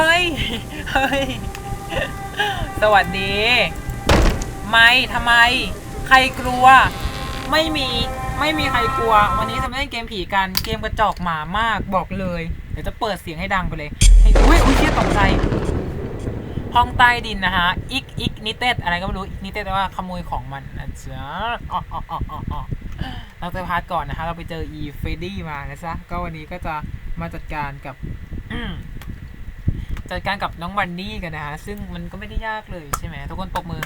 เฮ้ย เฮ้ย สวัสดี ไม่ทำไม ใครกลัว ไม่มี ไม่มีใครกลัว วันนี้จะมาเล่นเกมผีกัน เกมกระจอกหมามากบอกเลย เดี๋ยวจะเปิดเสียงให้ดังไปเลยให้อุ้ยอุ้ยเชี่ยตกใจ ห้องใต้ดินนะฮะ อิก อิก นิเต็ดอะไรก็ไม่รู้ นิเต็ดแปลว่าขโมยของมันนะจ๊ะอ๋ออ๋ออ๋ออ๋ออ๋อเราจะพาร์ทก่อนนะฮะเราไปเจออีเฟดดี้มานะจ๊ะก็วันนี้ก็จะมาจัดการกับ จัดการกับน้องวันนี่กันนะฮะซึ่งมันก็ไม่ได้ยากเลยใช่ไหมทุกคนปรบมือ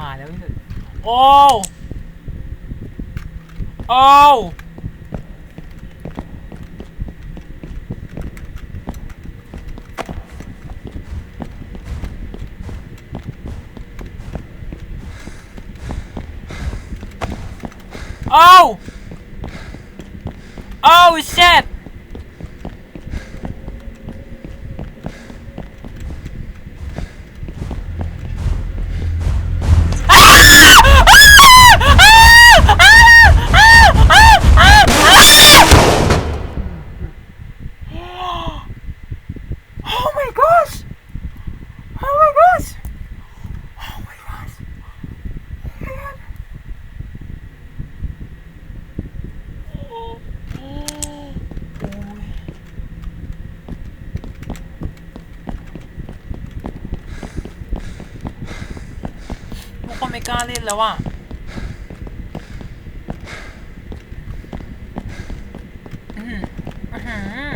มาแล้วนี่โอ้โอ้โอ้โอ้ shit โอ้ my gosh oh my gosh oh my gosh oh my god โอ้โอ้ยทุ กล้าเล่นแล้วอะอืมอื้อหือ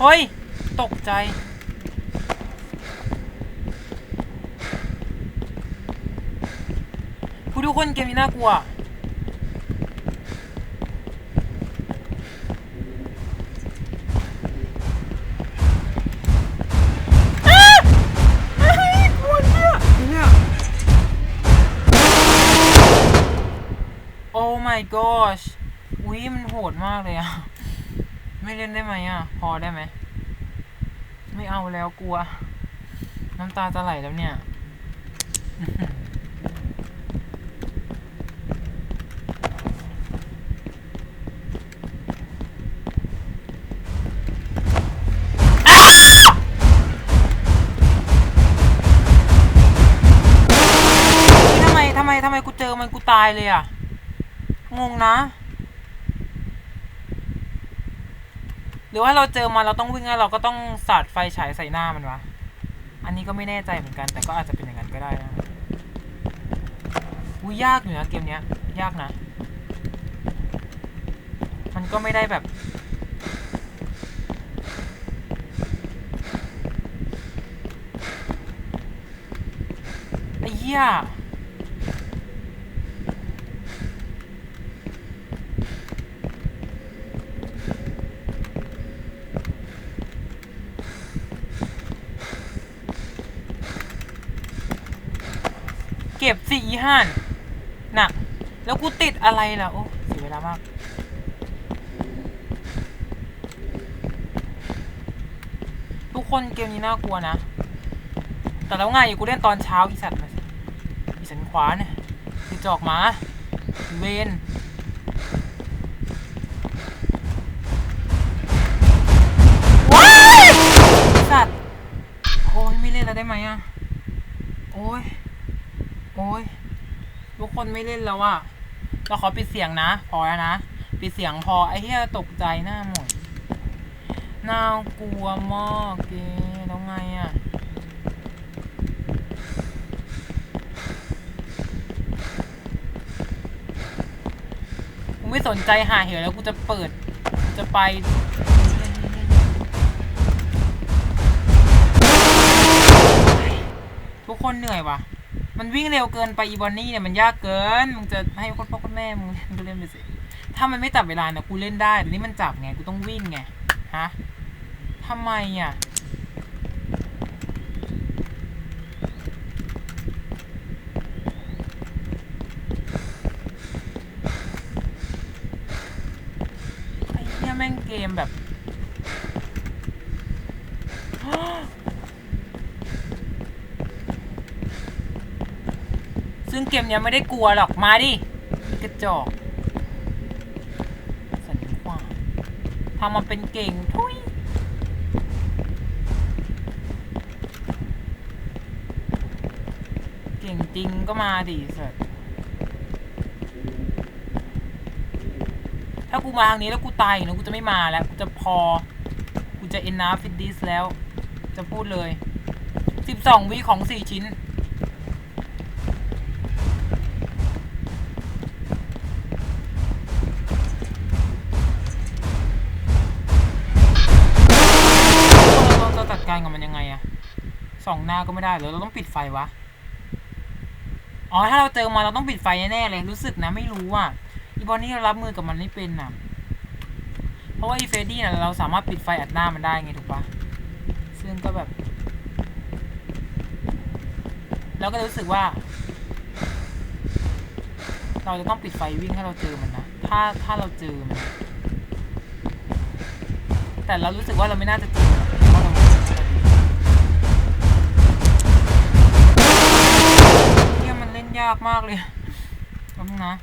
เฮ้ย ตกใจ ผู้ทุกคนเกมนี้น่ากลัว my gosh อุ้ยมันโหดมากเลยอะไม่เล่นได้ไหมอะพอได้ไหม ไม่เอาแล้วกลัว น้ำตาจะไหลแล้วเนี่ยทำไมทำไมทำไมกูเจอมันกูตายเลยอะ งงนะ หรือว่าเราเจอมาเราต้องวิ่งแล้วเราก็ต้องสาดไฟฉายใส่หน้ามันวะ อันนี้ก็ไม่แน่ใจเหมือนกัน แต่ก็อาจจะเป็นอย่างนั้นก็ได้นะอุ้ยยากอยู่นะเกมเนี้ย ยากนะ มันก็ไม่ได้แบบไอ้เหี้ย เก็บสี่ ห้านน่ะแล้วกูติดอะไรล่ะ โอ้เสียเวลามาก ทุกคนเกมนี้น่ากลัวนะ แต่แล้วไงกูเล่นตอนเช้าอีสัตว์มาสิอีสันขวาเนี่ยคือจอกหมาเวนว้ายสัตว์ โอ้ยไม่เล่นแล้วได้ไหมอะ โอ้ย โอ้ย ทุกคนไม่เล่นแล้วอะเราขอปิดเสียงนะ พอแล้วนะ ปิดเสียงพอไอ้เหี้ยตกใจหน้าหมดน่ากลัวมากเกแล้วไงอะกูไม่สนใจหาเหวแล้วกูจะเปิดจะไปทุกคนเหนื่อยว่ะ มันวิ่งเร็วเกินไปอีบอนนี่เนี่ยมันยากเกิน มึงจะให้คนพ่อคนแม่มึงก็เล่นไปสิ ถ้ามันไม่จับเวลาเนี่ยกูเล่นได้แต่นี่มันจับไงกูต้องวิ่งไง ฮะทำไมอะไอ้เนี่ยแม่งเกมแบบ ซึ่งเกมเนี้ยไม่ได้กลัวหรอก มาดิกระจอกสันขทำมันเป็นเก่งทุยเก่งจริงก็มาดิสัสถ้ากูมาทางนี้แล้วกูตายนะกูจะไม่มาแล้ว กูจะพอ กูจะ enough with this แล้ว จะพูดเลยสิบสองวิของสี่ชิ้น สองหน้าก็ไม่ได้เหรอเราต้องปิดไฟวะ อ๋อ ถ้าเราเจอมาเราต้องปิดไฟแน่เลยรู้สึกนะไม่รู้อะอีบอนนี่เรารับมือกับมันไม่เป็นอะ เพราะว่าอีเฟดดี้น่ะเราสามารถปิดไฟอัดหน้ามันได้ไงถูกปะซึ่งก็แบบแล้วก็รู้สึกว่า เราจะต้องปิดไฟวิ่งให้เราเจอมันนะ ถ้าถ้าเราเจอมัน แต่เรารู้สึกว่าเราไม่น่าจะเจอ ยากมากเลยแป๊บนะ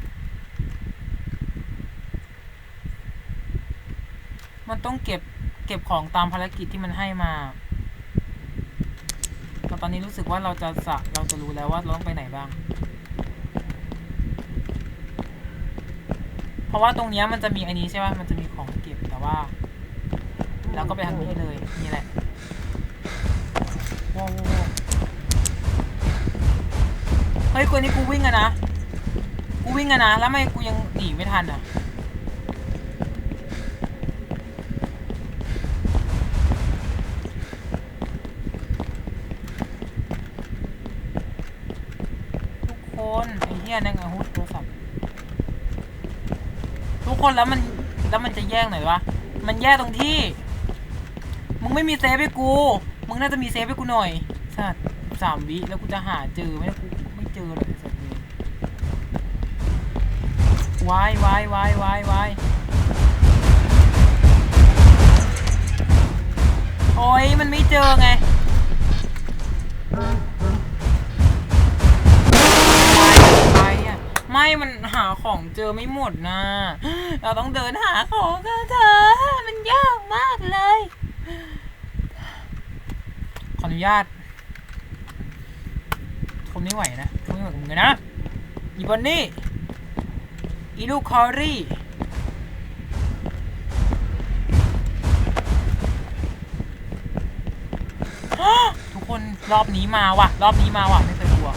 มันต้องเก็บเก็บของตามภารกิจที่มันให้มาแต่ตอนนี้รู้สึกว่าเราจะสะเราจะรู้แล้วว่าเราต้องไปไหนบ้าง เพราะว่าตรงนี้มันจะมีอันนี้ใช่ไหมมันจะมีของเก็บแต่ว่าเราก็ไปทางนี้เลยนี่แหละว้าว เฮ้ยกูนี่กูวิ่งอะนะ กูวิ่งอะนะ แล้วไม่กูยังหนีไม่ทันอะทุกคนไอ้เหี้ยนั่งอาวุธโทรศัพท์ทุกคนแล้วมันแล้วมันจะแย่งหน่อยวะ มันแย่ตรงที่ มึงไม่มีเซฟให้กู มึงน่าจะมีเซฟให้กูหน่อยสัตว์สามวิแล้วกูจะหาเจอไหมกู จอเลยว์เลยวายวายวายวายวายโอ้ยมันไม่เจอไงไปอะไม่มันหาของเจอไม่หมดนะ เราต้องเดินหาของกันเถอะมันยากมากเลย ขออนุญาตทนไม่ไหวนะ ทนไม่ไหวกับมึงเลยนะ อีบอนนี่ อีลูกคอรี่ ทุกคนรอบนี้มาว่ะ รอบนี้มาว่ะ ไม่เคยกลัว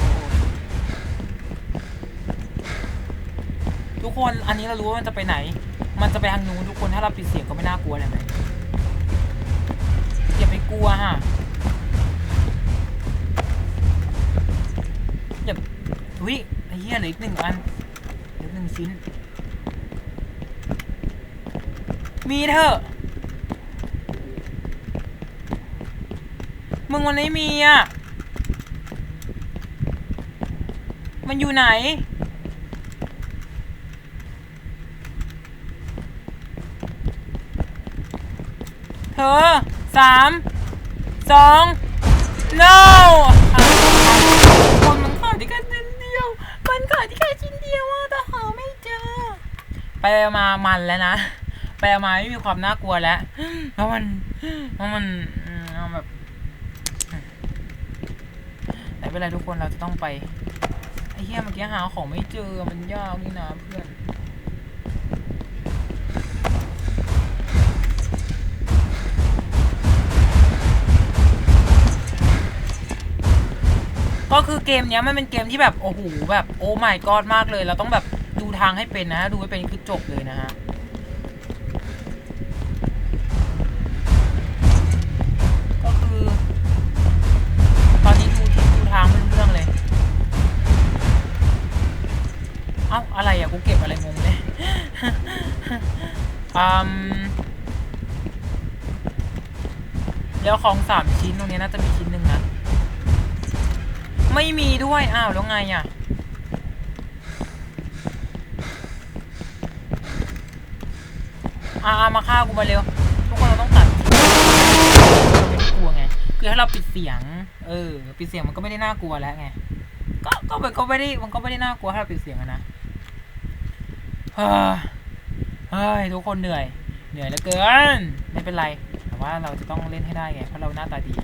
ทุกคนอันนี้เรารู้ว่ามันจะไปไหน มันจะไปทางนู้นทุกคนถ้าเราปิดเสียงก็ไม่น่ากลัวเลยไหมอย่าไปกลัวฮะ วิไอ้เหี้ยเหลืออีกหนึ่งอันเหลือหนึ่งชิ้น มีเถอะ มึงวันนี้มีอะ มันอยู่ไหนเธอสามสอง no คนมันขาดที่แค่ชิ้น มันขอที่แค่ชิ้นเดียวอะแต่หาไม่เจอ ไปมามันแล้วนะ ไปมาไม่มีความน่ากลัวแล้วเพราะมันเพราะมันแบบแต่ไม่เป็นไรทุกคนเราจะต้องไปไอ้เหี้ยเมื่อกี้หาของไม่เจอมันยากนี่นะเพื่อน ก็คือเกมเนี้ยมันเป็นเกมที่แบบโอ้โหแบบโอ้ my god มากเลย เราต้องแบบดูทางให้เป็นนะ ดูให้เป็นคือจบเลยนะฮะก็คือ ตอนนี้ดูทิศดูทางไม่รู้เรื่องเลย เอ้าอะไรอะกูเก็บอะไรงงเลยอืมแล้วของสามชิ้นตรงนี้น่าจะมีชิ้นหนึ่ง ไม่มีด้วย อ้าว แล้วไงอะ อ่ามาฆ่ากูมาเร็ว ทุกคนเราต้องตัดไม่กลัวไง คือถ้าเราปิดเสียง เออ ปิดเสียงมันก็ไม่ได้น่ากลัวแล้วไง ก็ ก็มันก็ไม่ได้ มันก็ไม่ได้น่ากลัวถ้าเราปิดเสียงอะนะเฮ้ยเฮ้ยทุกคนเหนื่อย เหนื่อยเหลือเกิน ไม่เป็นไร แต่ว่าเราจะต้องเล่นให้ได้ไง เพราะเราหน้าตาดี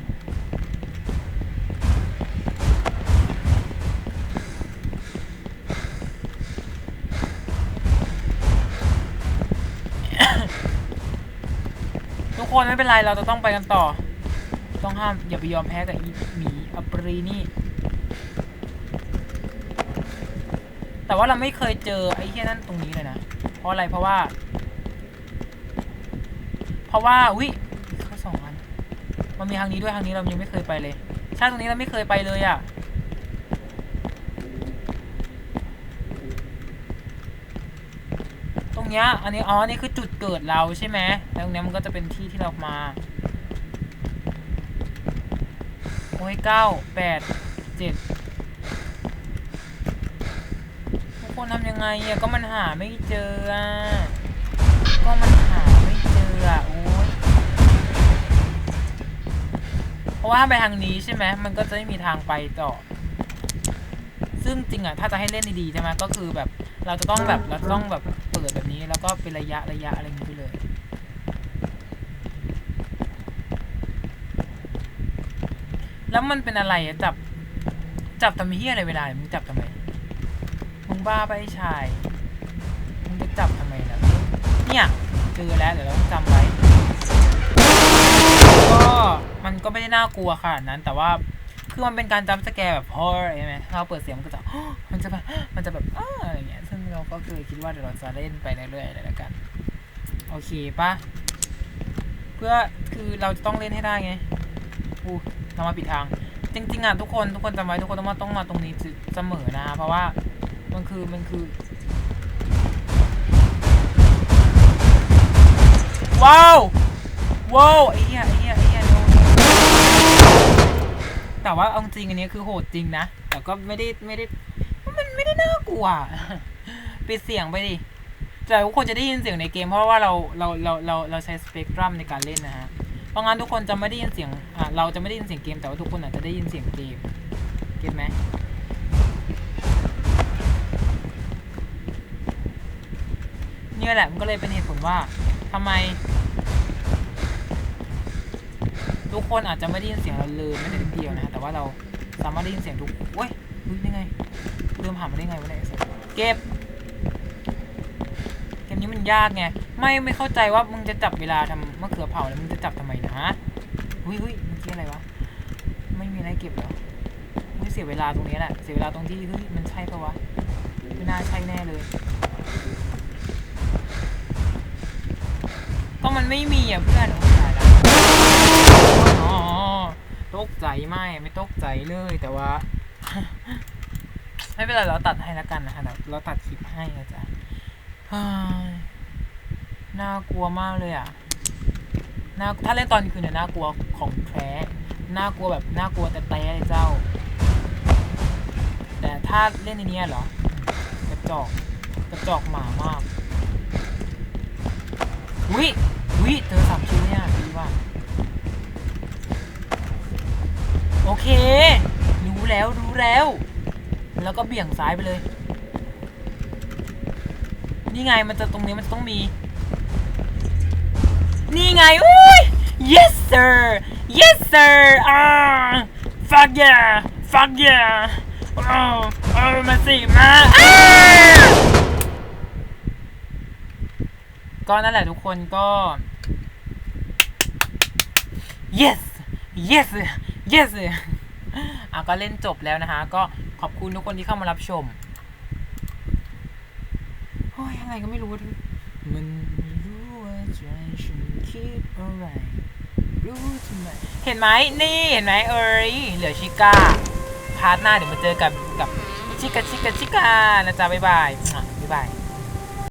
คนไม่เป็นไรเราจะต้องไปกันต่อ ต้องห้ามอย่าไปยอมแพ้กับอีหมีอัปรีนี่ แต่ว่าเราไม่เคยเจอไอ้เหี้ยนั่นตรงนี้เลยนะ เพราะอะไรเพราะว่า เพราะว่าวิเขาสองอันมันมีทางนี้ด้วยทางนี้เรายังไม่เคยไปเลยใช่ตรงนี้เราไม่เคยไปเลยอะ่ะ ตรง เนี้ย อันนี้อ๋ออันนี้คือจุดเกิดเราใช่ไหมแล้วตรงเนี้ยมันก็จะเป็นที่ที่เรามา โอ้ยเก้าแปดเจ็ดทุกคนทำยังไงอะก็มันหาไม่เจออะก็มันหาไม่เจออะโอ้ยเพราะว่าถ้าไปทางนี้ใช่ไหมมันก็จะไม่มีทางไปต่อ ซึ่งจริงอะถ้าจะให้เล่นดีๆใช่ไหมก็คือแบบเราจะต้องแบบเราจะต้องแบบ ปิดแบบนี้แล้วก็เป็นระยะระยะอะไรอย่างนี้ไปเลยแล้วมันเป็นอะไรจับ จับทำเฮียอะไรเวลามึงจับทำไมมึงบ้าไปชายมึงจะจับทำไมล่ะเนี่ยเจอแล้วเดี๋ยวเราต้องจำไว้ก็มันก็ไม่ได้น่ากลัวขนาดนั้น แต่ว่าคือมันเป็นการจำสแกร์แบบพอใช่ไหมเราเปิดเสียงมันก็จะมันจะแบบมันจะแบบอ เราก็เคยคิดว่าเดี๋ยวเราจะเล่นไปเรื่อยๆเลยละกัน โอเคปะเพื่อคือเราจะต้องเล่นให้ได้ไงอู้เรามาปิดทาง จริงๆอะทุกคนทุกคนจำไว้ทุกคนต้องมาต้องมาตรงนี้เสมอนะ เพราะว่ามันคือมันคือว้าวว้าวไอ้เหี้ยไอ้เหี้ยไอ้เหี้ยแต่ว่าเอาจริงอันนี้คือโหดจริงนะ แต่ก็ไม่ได้ไม่ได้ มันไม่ได้น่ากลัว ปิดเสียงไปดิแต่ทุกคนจะได้ยินเสียงในเกม เพราะว่าเราเราเราเราเราใช้สเปกตรัมในการเล่นนะฮะเพราะงั้นทุกคนจะไม่ได้ยินเสียงอ่าเราจะไม่ได้ยินเสียงเกม แต่ว่าทุกคนอาจจะได้ยินเสียงเกมเก็ตไหมเนี่ยแหละมันก็เลยเป็นเหตุผลว่าทำไม ทุกคนอาจจะไม่ได้ยินเสียงเราเลยไม่ได้นิดเดียวนะฮะแต่ว่าเราสามารถได้ยินเสียงทุกเว้ยอุ๊ยนี่ไงเริ่มหามาได้ไงวะเนี่ยเก็บ นี้มันยากไง ไม่ไม่เข้าใจว่ามึงจะจับเวลาทำมะเขือเผาแล้วมึงจะจับทำไมนะฮะหุ้ยหุ้ยเมื่อกี้อะไรวะ ไม่มีอะไรเก็บเหรอไม่เสียเวลาตรงนี้แหละ เสียเวลาตรงที่เฮ้ยมันใช่ปะวะ ไม่น่าใช่แน่เลย ก็มันไม่มีอะเพื่อนโอ้ยตายแล้วอ๋อตกใจไม่ไม่ตกใจเลยแต่ว่า ไม่เป็นไรเราตัดให้แล้วกันนะคะเราตัดคลิปให้นะจ๊ะเฮ้ย น่ากลัวมากเลยอะน่าถ้าเล่นตอนคืนเนี่ยน่ากลัวของแท้น่ากลัวแบบน่ากลัวแต่แต่เลยเจ้า แต่ถ้าเล่นในเนี้ยเหรอกระจอกกระจอกหมามากวิวิเจอสามชิ้นเนี่ยดีว่ะโอเค รู้แล้วรู้แล้ว แล้วก็เบี่ยงซ้ายไปเลย นี่ไงมันจะตรงนี้มันต้องมี นี่ไงอุ้ย yes sir yes sir อ่า fuck yeah fuck yeah อ้โอ้มาสิมาอ้าก็นั่นแหละทุกคนก็ yes yes yes อะก็เล่นจบแล้วนะคะ ก็ขอบคุณทุกคนที่เข้ามารับชม โอ้ยอะไรก็ไม่รู้ทุกมันไม่รู้ว่าใจฉันคิดอะไรรู้ทำไมเห็นไหมนี่เห็นไหมเอ้ยเหลือชิก้าพาร์ทหน้าเดี๋ยวมาเจอกับกับชิกาชิกาชิกานะจ๊ะบ๊ายบายบ๊ายบาย